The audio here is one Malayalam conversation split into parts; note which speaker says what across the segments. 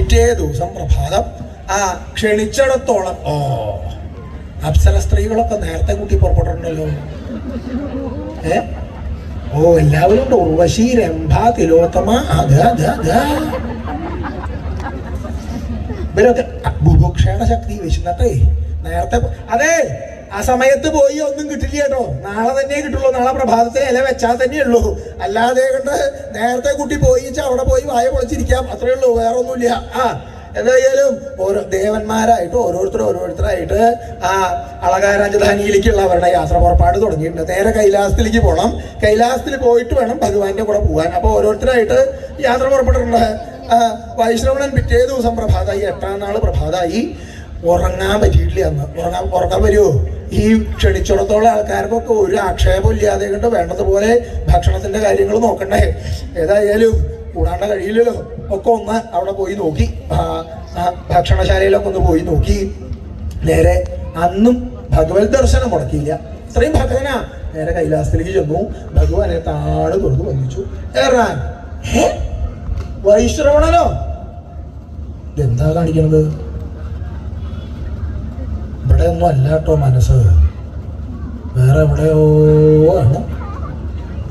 Speaker 1: പിറ്റേ ദിവസം പ്രഭാതം. ആ ക്ഷണിച്ചിടത്തോളം. ഓ അപ്സര സ്ത്രീകളൊക്കെ നേരത്തെ കൂട്ടി പുറപ്പെട്ടിട്ടുണ്ടല്ലോ. ഏ? ഓ എല്ലാവരും ഉർവശി രംഭ തിലോത്തമ അത് അത് അത് ഇവരൊക്കെ ബുഭുക്ഷയുടെ ശക്തി വിശന്നിട്ടേ നേരത്തെ അതെ ആ സമയത്ത് പോയി ഒന്നും കിട്ടില്ല കേട്ടോ. നാളെ തന്നെ കിട്ടുള്ളൂ. നാളെ പ്രഭാതത്തിന് ഇല വെച്ചാൽ തന്നെ ഉള്ളൂ. അല്ലാതെ കണ്ട് നേരത്തെ കുട്ടി പോയി അവിടെ പോയി വായ പൊളിച്ചിരിക്കാം. അത്രേ ഉള്ളൂ. വേറെ ഒന്നുമില്ല. ആ എന്തായാലും ഓരോ ദേവന്മാരായിട്ട് ഓരോരുത്തർ ഓരോരുത്തരായിട്ട് ആ അളകാ രാജധാനിയിലേക്കുള്ള അവരുടെ യാത്ര പുറപ്പാട് തുടങ്ങിയിട്ടുണ്ട്. നേരെ കൈലാസത്തിലേക്ക് പോകണം കൈലാസത്തിൽ പോയിട്ട് വേണം ഭഗവാന്റെ കൂടെ പോകാൻ. അപ്പോൾ ഓരോരുത്തരായിട്ട് യാത്ര പുറപ്പെട്ടിട്ടുണ്ട്. വൈശ്രവണൻ പിറ്റേ ദിവസം പ്രഭാതമായി എട്ടാം നാൾ പ്രഭാതമായി ഉറങ്ങാൻ പറ്റിയിട്ടില്ല അന്ന്. ഉറങ്ങാൻ ഉറക്കാൻ വരുമോ ഈ ക്ഷണിച്ചിടത്തോളം ആൾക്കാർക്കൊക്കെ ഒരു ആക്ഷേപം ഇല്ലാതെ കണ്ട് വേണ്ടതുപോലെ ഭക്ഷണത്തിന്റെ കാര്യങ്ങൾ നോക്കണ്ടേ? ഏതായാലും കൂടാണ്ട കഴിയില്ലല്ലോ. ഒക്കെ ഒന്ന് അവിടെ പോയി നോക്കി. ഭക്ഷണശാലയിലൊക്കെ ഒന്ന് പോയി നോക്കി. നേരെ അന്നും ഭഗവത് ദർശനം മുടക്കിയില്ല. ഇത്രയും ഭക്തനാ നേരെ കൈലാസത്തിലേക്ക് ചെന്നു. ഭഗവാനെ താഴെ തുറന്ന് വന്നിച്ചു ഏറാൻ. വൈശ്രവണനോ? എന്താ കാണിക്കണത്? ഇവിടെ ഒന്നും അല്ല കേട്ടോ മനസ്സ്. വേറെ എവിടെയോ ആണ്.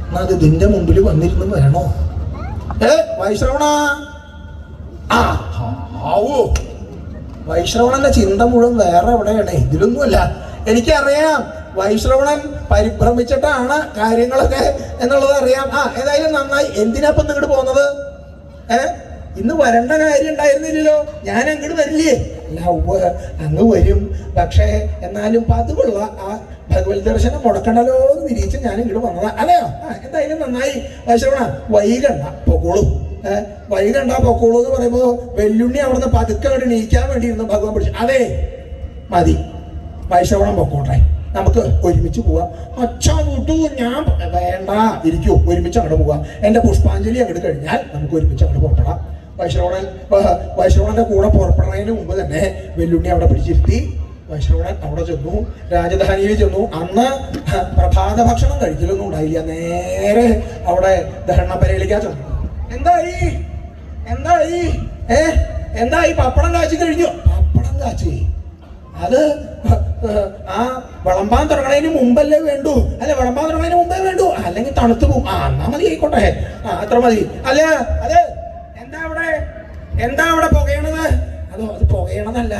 Speaker 1: എന്നാ അത് ഇതിന്റെ മുമ്പിൽ വന്നിരുന്ന് വേണോ? ഏ വൈശ്രവണ. ആ ആവോ. വൈശ്രവണന്റെ ചിന്ത മുഴുവൻ വേറെ എവിടെയാണ്? ഇതിലൊന്നുമല്ല. എനിക്കറിയാം വൈശ്രവണൻ പരിഭ്രമിച്ചിട്ടാണ് കാര്യങ്ങളൊക്കെ എന്നുള്ളത് അറിയാം. ആ ഏതായാലും നന്നായി. എന്തിനാപ്പം ഇങ്ങോട്ട് പോകുന്നത്? ഏ ഇന്ന് വരേണ്ട കാര്യം ഉണ്ടായിരുന്നില്ലല്ലോ. ഞാൻ അങ്ങോട്ട് വരില്ലേ? അങ്ങ് വരും. പക്ഷേ എന്നാലും പതിവുള്ള ആ ഭഗവത് ദർശനം മുടക്കണ്ടല്ലോ എന്ന് നിരീക്ഷിച്ച് ഞാൻ ഇങ്ങോട്ട് വന്നതാ. അല്ലയോ എന്തായാലും നന്നായി. ശ്രവണ വൈകണ്ട പൊക്കോളൂ. വൈകണ്ട പൊക്കോളൂ എന്ന് പറയുമ്പോൾ വെല്ലുണ്ണി അവിടുന്ന് പതുക്കെ അവിടെ നീക്കാൻ വേണ്ടിയിരുന്നു ഭഗവാൻ പിടിച്ചു. അതെ മതി. വൈശ്രവണം പൊക്കോട്ടെ. നമുക്ക് ഒരുമിച്ച് പോവാം. അച്ഛാ വിട്ടു ഞാൻ വേണ്ട. ഇരിക്കൂ ഒരുമിച്ച് അങ്ങോട്ട് പോവാം. എന്റെ പുഷ്പാഞ്ജലി അങ്ങോട്ട് കഴിഞ്ഞാൽ നമുക്ക് ഒരുമിച്ച് അങ്ങോട്ട് പുറപ്പെടാം വൈശ്രവണൻ വൈശ്രവണന്റെ കൂടെ പുറപ്പെടുന്നതിന് മുമ്പ് തന്നെ വെല്ലുണ്ണി അവിടെ പിടിച്ചിരുത്തി. വൈശ്രവണൻ അവിടെ ചെന്നു. രാജധാനിയിൽ ചെന്നു. അന്ന് പ്രഭാത ഭക്ഷണം കഴിക്കലൊന്നും ഉണ്ടായില്ല. നേരെ അവിടെ ദഹരണപ്പരയിലേക്കാ ചെന്നു എന്തായി? എന്തായി? ഏ? എന്തായി? പപ്പടം കാച്ചി കഴിഞ്ഞു. പപ്പടം കാച്ചി. അത് ആ വിളമ്പാൻ തുടങ്ങണതിന് മുമ്പല്ലേ വേണ്ടു? അല്ലെ വിളമ്പാൻ തുടങ്ങണതിന് മുമ്പേ വേണ്ടു? അല്ലെങ്കിൽ തണുത്തു പോകും. ആ എന്നാ മതി ആയിക്കോട്ടെ. ആ അത്ര മതി. അല്ല അതെ. എന്താ അവിടെ പുകയണത്? അതോ അത് പുകയണതല്ല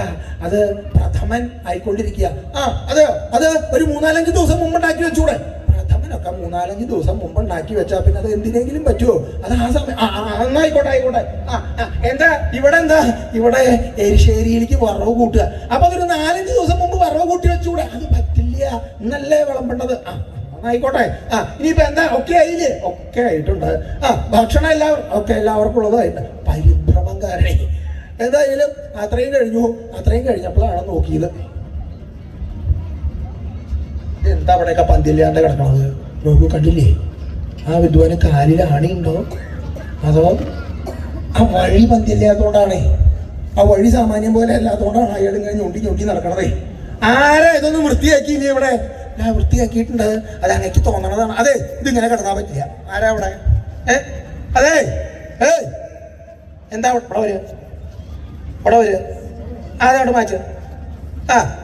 Speaker 1: അത് പ്രഥമൻ ആയിക്കൊണ്ടിരിക്കുക. ആ അതെയോ? അത് ഒരു മൂന്നാലഞ്ച് ദിവസം മുമ്പ് ഉണ്ടാക്കി വെച്ചൂടെ? പ്രഥമനൊക്കെ മൂന്നാലഞ്ച് ദിവസം മുമ്പ് ഉണ്ടാക്കി വെച്ചാൽ പിന്നെ അത് എന്തിനെങ്കിലും പറ്റുമോ അത് ആ സമയം ആയിക്കോട്ടെ ആയിക്കോട്ടെ. ആ എന്താ? ഇവിടെ എന്താ? ഇവിടെ എരിശ്ശേരിയിലേക്ക് വറവ് കൂട്ടുക. അപ്പൊ അതൊരു നാലഞ്ച് ദിവസം മുമ്പ് വറവ് കൂട്ടി വെച്ചൂടെ? അത് പറ്റില്ല. എന്നല്ലേ വിളമ്പേണ്ടത്. ആ ആയിക്കോട്ടെ ആ ഇനിയിപ്പോ എന്താ? ഒക്കെ ആയില്ലേ? ഒക്കെ ആയിട്ടുണ്ട്. ആ ഭക്ഷണം എല്ലാവർക്കും ഒക്കെ എല്ലാവർക്കും ഉള്ളതായിട്ട്. പരിഭ്രമം കാരണേ എന്തായാലും അത്രയും കഴിഞ്ഞു. അത്രയും കഴിഞ്ഞപ്പോഴാണ് നോക്കിയത്. എന്താ അവിടെയൊക്കെ പന്തില്ലാണ്ട് കിടക്കണത്? നോക്കൂ കണ്ടില്ലേ? ആ വിദ്വാന് കാലിൽ ആണിയുണ്ടോ? അതോ ആ വഴി പന്തില്ലാത്തതുകൊണ്ടാണേ ആ വഴി സാമാന്യം പോലെ അല്ലാത്തോണ്ടാണ് അയാൾ ഇങ്ങനെ ഞൊണ്ടി ഞൊണ്ടി നടക്കണതേ. ആരാ ഇതൊന്നും വൃത്തിയാക്കിയില്ലേ ഇവിടെ? ഞാൻ വൃത്തിയാക്കിയിട്ടുണ്ട്. അത് അങ്ങക്ക് തോന്നണതാണ്. അതെ ഇതിങ്ങനെ കിടന്നാൻ പറ്റില്ല. ആരാ അവിടെ ഏ? അതെ ഏ? എന്താ അവിടെ വരിക? ഇവിടെ വരിക. ആ അവിടെ മാറ്റുക ആ.